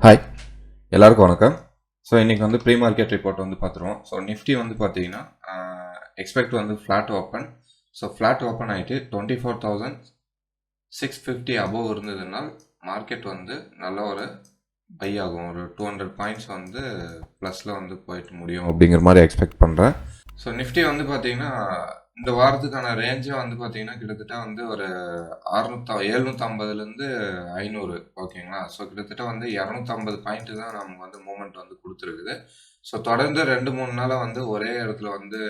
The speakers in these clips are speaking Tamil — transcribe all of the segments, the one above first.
ஹாய் எல்லாருக்கும் வணக்கம். ஸோ இன்றைக்கி வந்து ப்ரீ மார்க்கெட் ரிப்போர்ட் வந்து பார்த்துருவோம். ஸோ நிஃப்டி வந்து பார்த்தீங்கன்னா எக்ஸ்பெக்ட் வந்து flat open so flat open ஆகிட்டு twenty four thousand six fifty above இருந்ததுனால் மார்க்கெட் வந்து நல்ல ஒரு பை ஆகும். ஒரு டூ ஹண்ட்ரட் பாயிண்ட்ஸ் வந்து ப்ளஸில் வந்து போயிட்டு முடியும் அப்படிங்கிற மாதிரி எக்ஸ்பெக்ட் பண்ணுறேன் ஸோ நிஃப்டி வந்து பார்த்தீங்கன்னா இந்த வாரத்துக்கான ரேஞ்சே வந்து பார்த்தீங்கன்னா கிட்டத்தட்ட வந்து ஒரு அறுநூத்தா எழுநூற்றம்பதுலேருந்து ஐநூறு ஓகேங்களா ஸோ கிட்டத்தட்ட வந்து இரநூத்தம்பது பாயிண்ட்டு தான் நமக்கு வந்து மூமெண்ட் வந்து கொடுத்துருக்குது. ஸோ தொடர்ந்து ரெண்டு மூணு நாளாக வந்து ஒரே இடத்துல வந்து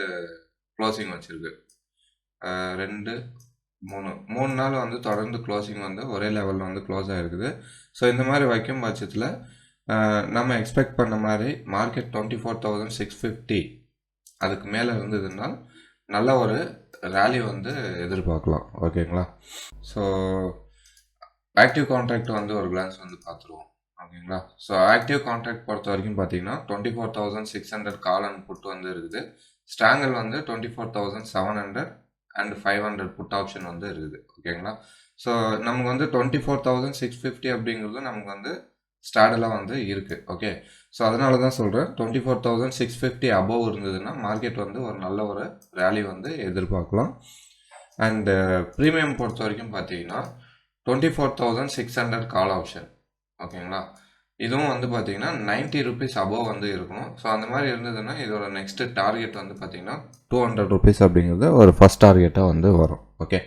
க்ளோசிங் வச்சுருக்கு. ரெண்டு மூணு மூணு நாள் வந்து தொடர்ந்து க்ளோசிங் வந்து ஒரே லெவலில் வந்து க்ளோஸ் ஆகிருக்குது ஸோ இந்த மாதிரி வைக்கும் பட்சத்தில் நம்ம எக்ஸ்பெக்ட் பண்ண மாதிரி market twenty four thousand six fifty அதுக்கு மேலே இருந்ததுன்னா நல்ல ஒரு ரேலி வந்து எதிர்பார்க்கலாம். ஓகேங்களா ஸோ ஆக்டிவ் கான்ட்ராக்ட் வந்து ஒரு கிளான்ஸ் வந்து பார்த்துருவோம். ஓகேங்களா ஸோ ஆக்டிவ் கான்ட்ராக்ட் பொறுத்த வரைக்கும் பார்த்தீங்கன்னா twenty four thousand six hundred call and put வந்து இருக்குது. ஸ்ட்ராங்கல் வந்து twenty four thousand seven hundred and five hundred put option வந்து இருக்குது. ஓகேங்களா ஸோ நமக்கு வந்து twenty four thousand six fifty அப்படிங்கிறது நமக்கு வந்து ஸ்டாடெல்லாம் வந்து இருக்குது ஓகே ஸோ அதனால தான் சொல்கிறேன் twenty four thousand six fifty above இருந்ததுன்னா மார்க்கெட் வந்து ஒரு நல்ல ஒரு ரேலி வந்து எதிர்பார்க்கலாம். அண்டு ப்ரீமியம் பொறுத்த வரைக்கும் பார்த்தீங்கன்னா twenty four thousand six hundred call option ஓகேங்களா இதுவும் வந்து பார்த்தீங்கன்னா நைன்ட்டி ருபீஸ் அபவ் வந்து இருக்கணும் ஸோ அந்த மாதிரி இருந்ததுன்னா இதோட நெக்ஸ்ட்டு டார்கெட் வந்து பார்த்தீங்கன்னா டூ ஹண்ட்ரட் ருபீஸ் அப்படிங்கிறது ஒரு ஃபஸ்ட் டார்கெட்டாக வந்து வரும். Okay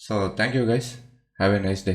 so thank you guys have a nice day